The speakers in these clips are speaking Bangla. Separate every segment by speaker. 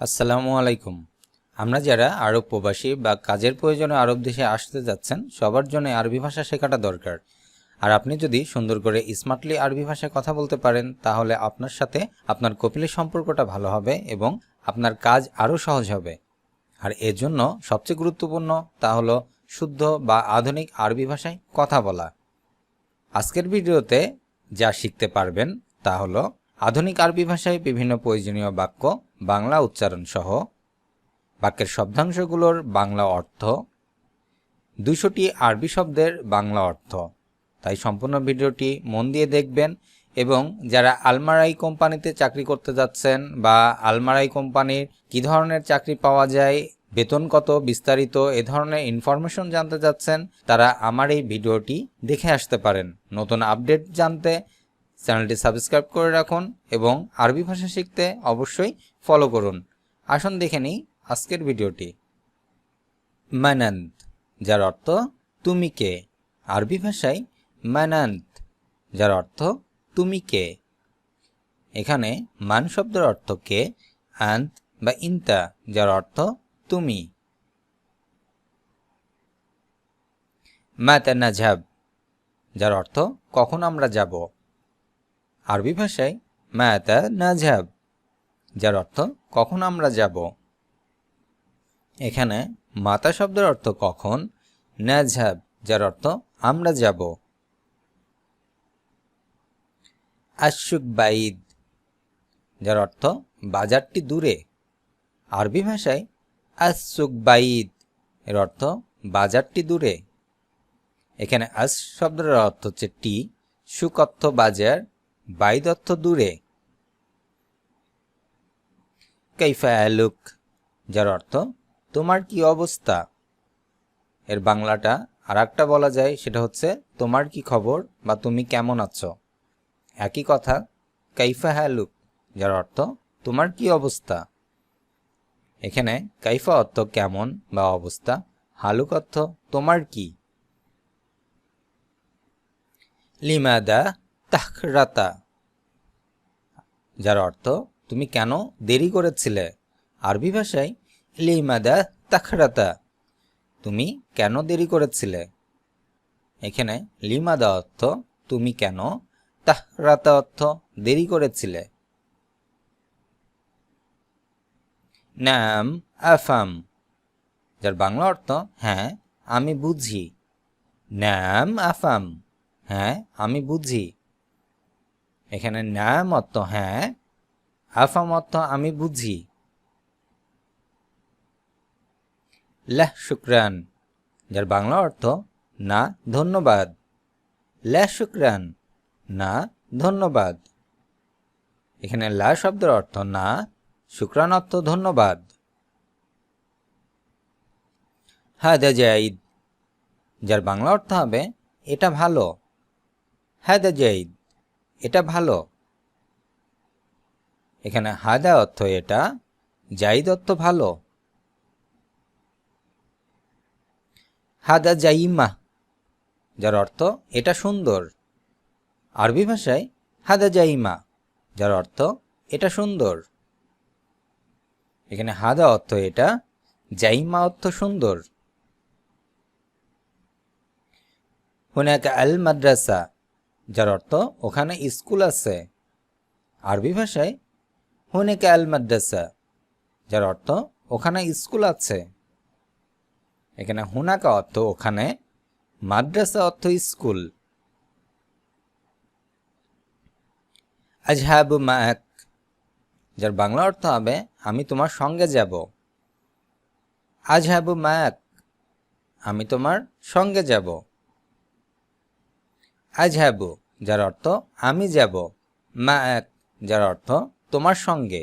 Speaker 1: আসসালামু আলাইকুম। আমরা যারা আরব প্রবাসী বা কাজের প্রয়োজনে আরব দেশে আসতে যাচ্ছেন, সবার জন্য আরবি ভাষা শেখাটা দরকার। আর আপনি যদি সুন্দর করে স্মার্টলি আরবি ভাষায় কথা বলতে পারেন, তাহলে আপনার সাথে আপনার কপিলের সম্পর্কটা ভালো হবে এবং আপনার কাজ আরও সহজ হবে। আর এর জন্য সবচেয়ে গুরুত্বপূর্ণ তা হলো শুদ্ধ বা আধুনিক আরবি ভাষায় কথা বলা। আজকের ভিডিওতে যা শিখতে পারবেন তা হলো আধুনিক আরবি ভাষায় বিভিন্ন প্রয়োজনীয় বাক্য, বাংলা উচ্চারণ সহ বাক্যের শব্দাংশগুলোর বাংলা অর্থ, দুশোটি আরবি শব্দের বাংলা অর্থ। তাই সম্পূর্ণ ভিডিওটি মন দিয়ে দেখবেন এবং যারা আলমারাই কোম্পানিতে চাকরি করতে যাচ্ছেন বা আলমারাই কোম্পানির কী ধরনের চাকরি পাওয়া যায়, বেতন কত বিস্তারিত এ ধরনের ইনফরমেশন জানতে যাচ্ছেন, তারা আমার এই ভিডিওটি দেখে আসতে পারেন। নতুন আপডেট জানতে চ্যানেলটি সাবস্ক্রাইব করে রাখুন এবং আরবি ভাষা শিখতে অবশ্যই ফলো করুন। আসুন দেখে নিই আজকের ভিডিওটি। মানান্ত যার অর্থ তুমি কে? আরবি ভাষায় মানান্ত যার অর্থ তুমি কে? এখানে মান শব্দের অর্থ কে? আন্ত বা ইন্তা যার অর্থ তুমি মাতা নাঝাব যার অর্থ কখন আমরা যাব? আরবি ভাষায় মাতা নাঝাব যার অর্থ কখন আমরা যাব। এখানে মাতা শব্দের অর্থ কখন নাঝাব যার অর্থ আমরা যাব। আশুক বাইদ, যার অর্থ বাজারটি দূরে। আরবি ভাষায় আসুক বাইদ, এর অর্থ বাজারটি দূরে। এখানে আস শব্দের অর্থ হচ্ছে টি সুক অর্থ বাজার বাইদ অর্থ দূরে। কৈফা আলুক যার অর্থ, তোমার কি অবস্থা? এর বাংলাটা আর একটা বলা যায়, সেটা হচ্ছে, তোমার কি খবর বা তুমি কেমন আছো? একই কথা, কাইফা হ্যালুক যার অর্থ, তোমার কি অবস্থা? এখানে কাইফা অর্থ কেমন বা অবস্থা, হালুক অর্থ, তোমার কি? লিমাদা তাহরাতা, যার অর্থ তুমি কেন দেরি করেছিলে? আরবি ভাষায় লিমাদা তাখরাতা তুমি কেন দেরি করেছিলে? এখানে লিমাদা অর্থ তুমি কেন, তাহরাতা অর্থ দেরি করেছিলে। নাম আফাম, যার বাংলা অর্থ হ্যাঁ আমি বুঝি। নাম আফাম হ্যাঁ আমি বুঝি। এখানে অর্থ হ্যাঁ আফাম অর্থ আমি বুঝি। লেহ শুক্রান। যার বাংলা অর্থ, না, ধন্যবাদ। লেহ শুক্রান। না, ধন্যবাদ। এখানে লা শব্দের অর্থ, না, শুক্রান অর্থ, ধন্যবাদ। হাদা জাইদ। যার বাংলা অর্থ হবে, এটা ভালো। হাদা জাইদ। এটা ভালো। এখানে হাদা অর্থ এটা, জাইদ অর্থ ভালো। হাদা জাইমা, যার অর্থ এটা সুন্দর। আরবি ভাষায় হাদা জাইমা, যার অর্থ এটা সুন্দর। এখানে হাদা অর্থ এটা, জাইমা অর্থ সুন্দর। হুনাকা আল মাদ্রাসা যার অর্থ ওখানে স্কুল আছে। আরবি ভাষায় হুনেকা আল মাদ্রাসা, যার অর্থ ওখানে স্কুল আছে। এখানে হুনাকা অর্থ ওখানে, মাদ্রাসা অর্থ স্কুল। আজহাবু মাক যার বাংলা অর্থ হবে, আমি তোমার সঙ্গে যাব। আজহাবু মাক আমি তোমার সঙ্গে যাব। আজহাবু যার অর্থ আমি যাব, মা এক, যার অর্থ তোমার সঙ্গে।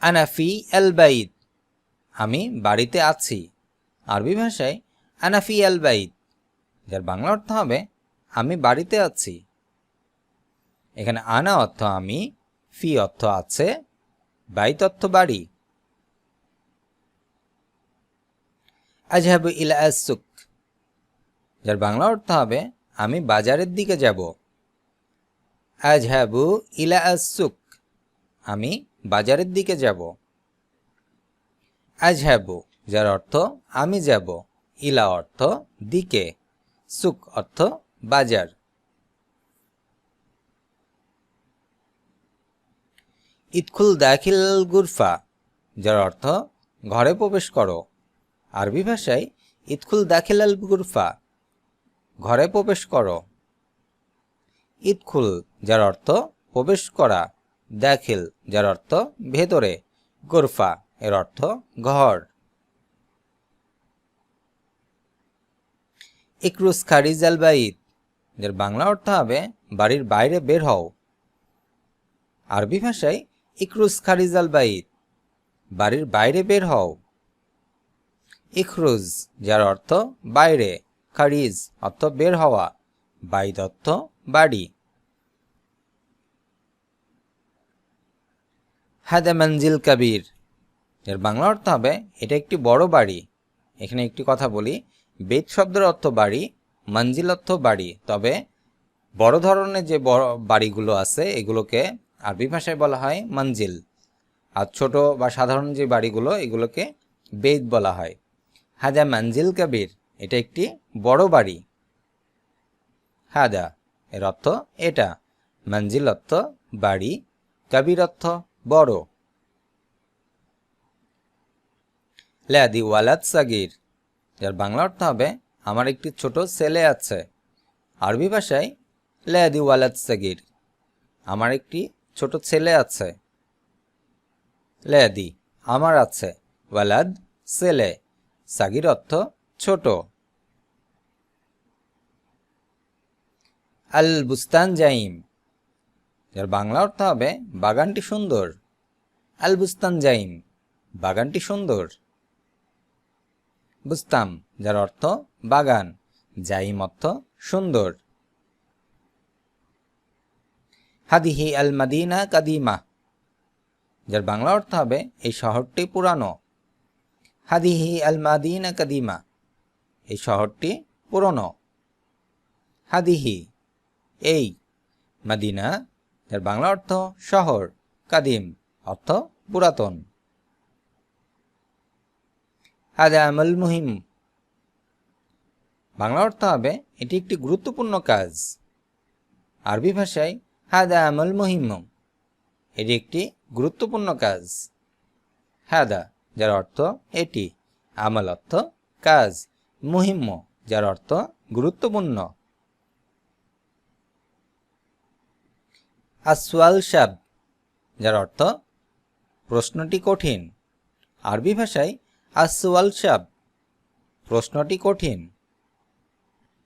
Speaker 1: আনাফি এলবাইদ আমি বাড়িতে আছি। আরবি ভাষায় আনাফি এলবাইদ যার বাংলা অর্থ হবে, আমি বাড়িতে আছি। এখানে আনা অর্থ আমি, ফি অর্থ আছে, বাইত অর্থ বাড়ি। আজহাবু ইলা আসুক যার বাংলা অর্থ হবে, আমি বাজারের দিকে যাব। আজহাবু ইলা আসুক আমি বাজারের দিকে যাব। আজহাবু, যার অর্থ, আমি যাব। ইলা অর্থ, দিকে। সুক অর্থ, বাজার। ইদখুল দাখিল গুরফা, যার অর্থ, ঘরে প্রবেশ করো। আরবি ভাষায়, ইদখুল দাখিল আল গুরফা। ঘরে প্রবেশ করো। ইদখুল যার অর্থ প্রবেশ করা। দাখিল, যার অর্থ ভেতরে। গুরফা, এর অর্থ ঘর। ইকরুস খারিজ আল বাইত যার বাংলা অর্থ হবে বাড়ির বাইরে বের হও। আরবি ভাষায় ইকরুস খারিজ আল বাইত বাড়ির বাইরে বের হও। ইখরুজ যার অর্থ বাইরে। খারিজ অর্থ বের হওয়া বাইত অর্থ বাড়ি। হাদা মঞ্জিল কবির। এর বাংলা অর্থ হবে, এটা একটি বড় বাড়ি। এখানে একটি কথা বলি, বেদ শব্দের অর্থ বাড়ি মঞ্জিল অর্থ বাড়ি। তবে বড় ধরনের যে বড় বাড়িগুলো আছে, এগুলোকে আরবি ভাষায় বলা হয় মঞ্জিল আর ছোট বা সাধারণ যে বাড়িগুলো, এগুলোকে বেদ বলা হয়। হাদা মঞ্জিল কবির। এটা একটি বড় বাড়ি। হাদা, এর অর্থ এটা। মঞ্জিল অর্থ বাড়ি, কবির অর্থ বড়। লেয়াদি ওয়ালাদ সাগির, যার বাংলা অর্থ হবে, আমার একটি ছোট ছেলে আছে। আরবি ভাষায়, লেয়াদি ওয়ালাদ সাগির, আমার একটি ছোট ছেলে আছে। লেয়াদি, আমার আছে। ওয়ালাদ, ছেলে। সাগির অর্থ ছোট। আল বুস্তান জাইম যার বাংলা অর্থ হবে বাগানটি সুন্দর। আল বুস্তান জাইম বাগানটি সুন্দর। বুস্তাম, যার অর্থ বাগান, জাইম অর্থ সুন্দর। হাদিহি আল মাদিনা কাদিমা, যার বাংলা অর্থ হবে এই শহরটি পুরানো। হাদিহি আল মাদিনা কাদিমা এই শহরটি পুরনো। হাদিহি, এই মাদিনা, যার বাংলা অর্থ শহর, কাদিম, অর্থ পুরাতন। হাদা আমল মুহিম, বাংলা অর্থ হবে, এটি একটি গুরুত্বপূর্ণ কাজ। আরবি ভাষায় হাদা আমল মুহিম, এটি একটি গুরুত্বপূর্ণ কাজ। হাদা, যার অর্থ এটি, আমল অর্থ কাজ। মুহিম্ম, যার অর্থ গুরুত্বপূর্ণ। আসওয়াল শাব যার অর্থ প্রশ্নটি কঠিন। আরবি ভাষায় আসওয়াল শাব প্রশ্নটি কঠিন।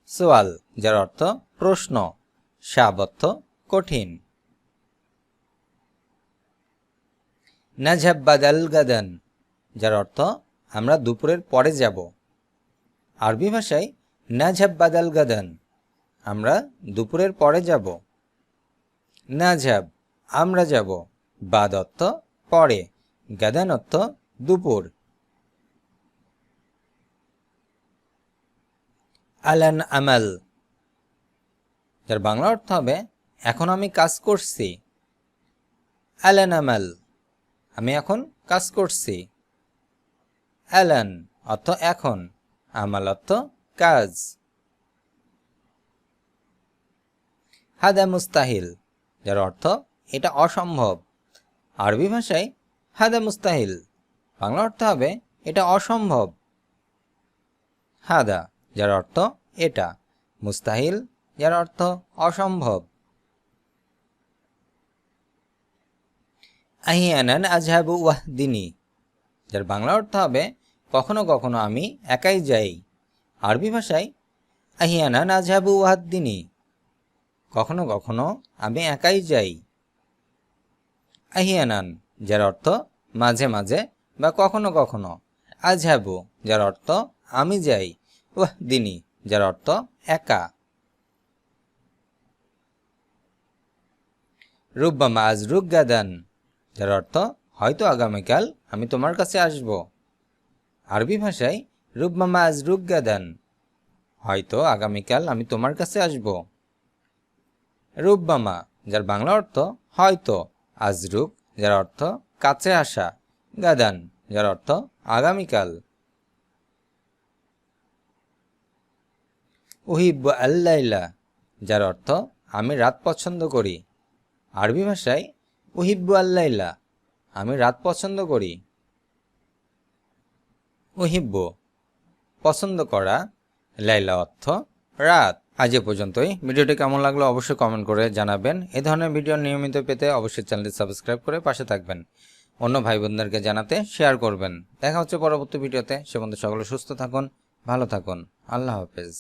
Speaker 1: সোয়াল, যার অর্থ প্রশ্ন শাব অর্থ কঠিন। নাঝাব বাদাল গাদান, যার অর্থ আমরা দুপুরের পরে যাব। আরবি ভাষায় নাঝাব বাদাল গাদান। আমরা দুপুরের পরে যাব। নাঝাব আমরা যাব। বাদ অর্থ পরে, গাদান অর্থ দুপুর। আলান আমাল। যার বাংলা অর্থ হবে, এখন আমি কাজ করছি। আলান আমাল, আমি এখন কাজ করছি। অ্যালান অর্থ এখন। আমাল অর্থ কাজ। হাদা মুস্তাহিল, যার অর্থ এটা অসম্ভব। আরবি ভাষায় হাদা মুস্তাহিল, বাংলা অর্থ হবে এটা অসম্ভব। হাদা, যার অর্থ এটা। মুস্তাহিল, যার অর্থ অসম্ভব। আহিয়ানান আজহাবু ওয়াহদিনী, যার বাংলা অর্থ হবে কখনো কখনো আমি একাই যাই। আরবি ভাষায় আহিয়ানান আজহাবু ওয়াহদিনী কখনো কখনো আমি একাই যাই। আহিয়ানান, যার অর্থ মাঝে মাঝে বা কখনো কখনো আজহাবু যার অর্থ আমি যাই। ওয়াহদিনী যার অর্থ একা। রুব্বামা আজ রুগাদান যার অর্থ হয়তো আগামীকাল আমি তোমার কাছে আসব। আরবি ভাষায়, রুব্বামা আজ রুগাদান হয়তো আগামীকাল আমি তোমার কাছে আসব। রুব্বামা, যার বাংলা অর্থ, হয়তো আজরুক যার অর্থ কাছে আসা। গাদান, যার অর্থ, আগামীকাল। উহিব্ব আল্লাইলা যার অর্থ, আমি রাত পছন্দ করি। আরবি ভাষায়, উহিব্বু আল্লাইলা আমি রাত পছন্দ করি। উহিব্ব। পছন্দ করা লাইলা অর্থ, রাত। আজ এ পর্যন্তই। ভিডিওটি কেমন লাগল অবশ্যই কমেন্ট করে জানাবেন। এ ধরনের ভিডিও নিয়মিত পেতে অবশ্যই চ্যানেলটি সাবস্ক্রাইব করে পাশে থাকবেন। অন্য ভাই বোনদেরকে জানাতে শেয়ার করবেন। দেখা হচ্ছে পরবর্তী ভিডিওতে। সে বন্ধু সকলে সুস্থ থাকুন, ভালো থাকুন। আল্লাহ হাফেজ।